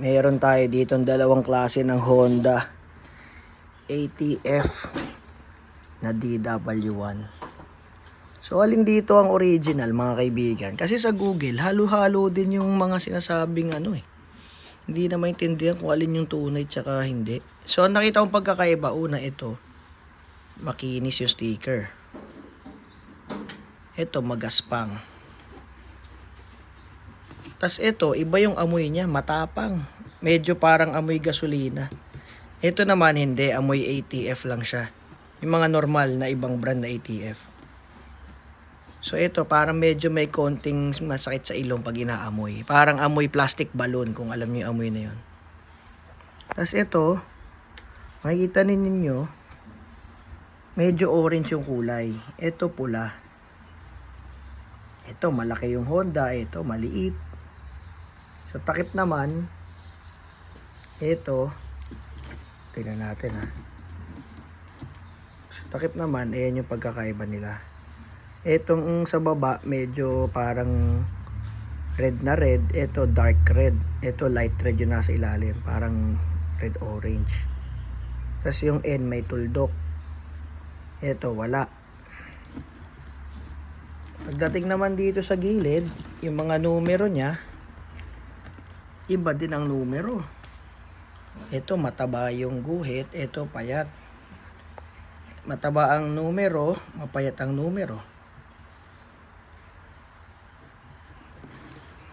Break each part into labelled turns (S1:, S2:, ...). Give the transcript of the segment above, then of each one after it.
S1: Meron tayo dito dalawang klase ng Honda ATF na DW1. So alin dito ang original mga kaibigan? Kasi sa Google, halo-halo din yung mga sinasabing ano eh. Hindi na maintindihan kung alin yung tunay tsaka hindi. So nakita kong pagkakaiba, una ito, makinis yung sticker. Ito magaspang. Tas ito, iba yung amoy niya, matapang. Medyo parang amoy gasolina. Ito naman hindi, amoy ATF lang siya. Yung mga normal na ibang brand na ATF. So ito, parang medyo may konting masakit sa ilong pag inaamoy. Parang amoy plastic balloon kung alam niyo yung amoy na yun. Tapos ito, makikita ninyo, medyo orange yung kulay. Ito pula. Ito, malaki yung Honda. Ito, maliit. Sa takip naman, ito, tingnan natin ha. Sa takip naman, ayan yung pagkakaiba nila. Itong sa baba, medyo parang red na red. Ito, dark red. Ito, light red yung nasa ilalim. Parang red-orange. Tapos yung N may tuldok. Ito, wala. Pagdating naman dito sa gilid, yung mga numero niya, iba din ang numero. Ito mataba yung guhit, ito payat. Mataba ang numero, mapayat ang numero.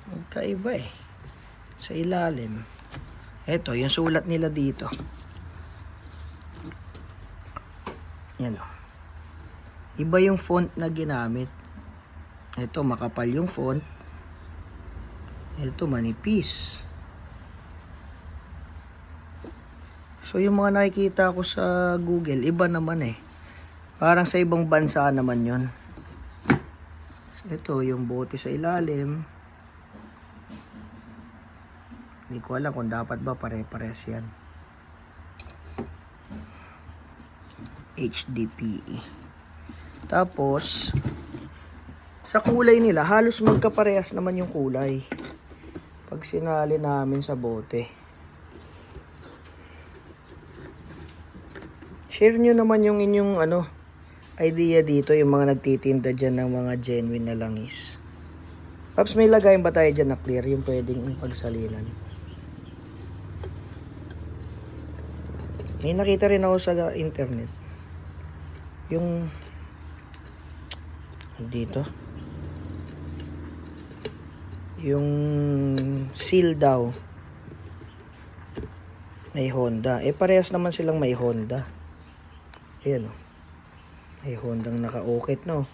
S1: Magkaiba eh. Sa ilalim. Ito, yung sulat nila dito. Yan o. Iba yung font na ginamit. Ito, makapal yung font. Ito, manipis. So, yung mga nakikita ko sa Google, iba naman eh. Parang sa ibang bansa naman yon. So, ito, yung bote sa ilalim. Hindi ko alam kung dapat ba pare-pares yan. HDPE. Tapos, sa kulay nila, halos magkaparehas naman yung kulay. Pag sinali namin sa bote. Share nyo naman yung inyong ano, idea dito, yung mga nagtitinda dyan ng mga genuine na langis. Paps, may lagayin ba tayo dyan na clear yung pwedeng pagsalinan? May nakita rin ako sa internet. Yung dito. Yung seal daw. May Honda. Eh parehas naman silang may Honda. Ayan o. May Honda naka-ukit no.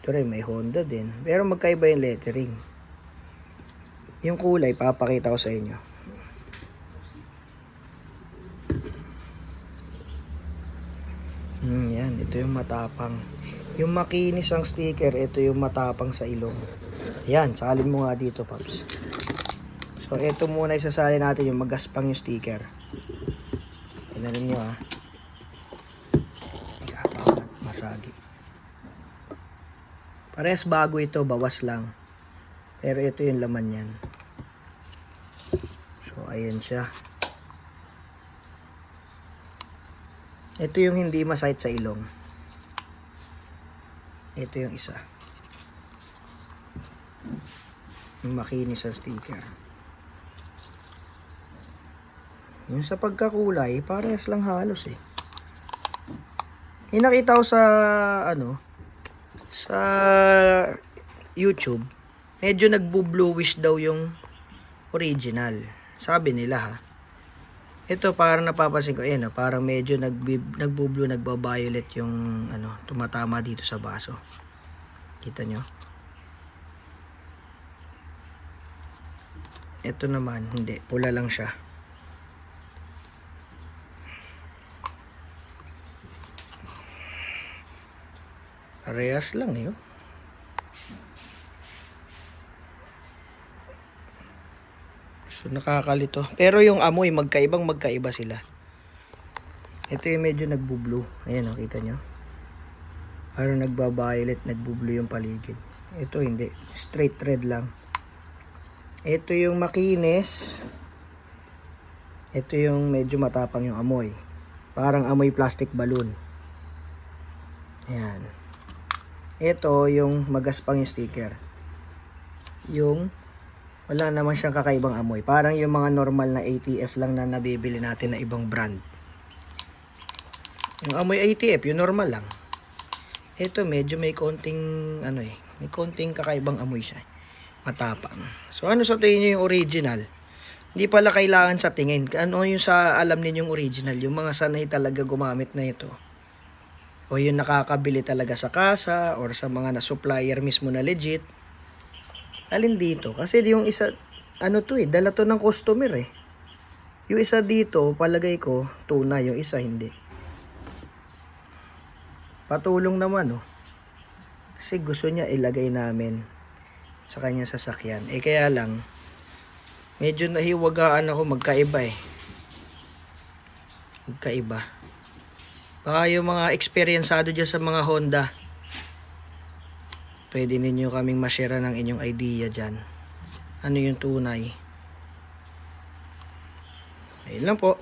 S1: Ito rin may Honda din. Pero magkaiba yung lettering. Yung kulay, papakita ko sa inyo. Hmm, yan. Ito yung matapang. Yung makinis ang sticker, ito yung matapang sa ilong. Yan, salin mo nga dito, Paps. So, ito muna isasali natin yung magaspang yung sticker. Tingnan nyo ah. Masagi. Parehas bago ito, bawas lang. Pero ito yung laman yan. So, ayan siya. Ito yung hindi masahit sa ilong. Ito yung isa. Yung makinis sa sticker. Yung sa pagkakulay, parehas lang halos eh. Yung nakita ko sa, ano, sa YouTube, medyo nagbo-bluish daw yung original. Sabi nila ha. Ito parang napapansin ko, ayan, oh, parang medyo nagbo-blue, nagba-violet yung ano, tumatama dito sa baso. Kita nyo? Ito naman, hindi. Pula lang siya. Parehas lang eh. oh. So nakakalito. Pero yung amoy, magkaibang magkaiba sila. Ito yung medyo nagbo-blue. Ayan, oh, kita nyo. Parang nagba-violet, nagbo-blue yung paligid. Ito hindi. Straight red lang. Ito yung makinis. Ito yung medyo matapang yung amoy. Parang amoy plastic balloon. Ayan. Ito yung magaspang yung sticker. Yung wala naman siyang kakaibang amoy. Parang yung mga normal na ATF lang na nabibili natin na ibang brand. Yung amoy ATF, yung normal lang. Ito medyo may konting ano eh, may konting kakaibang amoy siya. Matapang. So ano sa tingin niyo yung original? Hindi pala kailangan sa tingin. Ano yung sa alam ninyong original? Yung mga sanay talaga gumamit na ito. O yung nakakabili talaga sa kasa or sa mga na supplier mismo na legit. Alin dito? Kasi yung isa, ano to eh, dala to ng customer eh. Yung isa dito, palagay ko, tunay. Yung isa hindi. Patulong naman oh. Kasi gusto niya ilagay namin sa kanyang sasakyan. Eh kaya lang, medyo nahiwagaan ako magkaiba eh. Magkaiba. Baka yung mga eksperyensado dyan sa mga Honda, pwede ninyo kaming mashare ng inyong idea dyan. Ano yung tunay. Ayun lang po.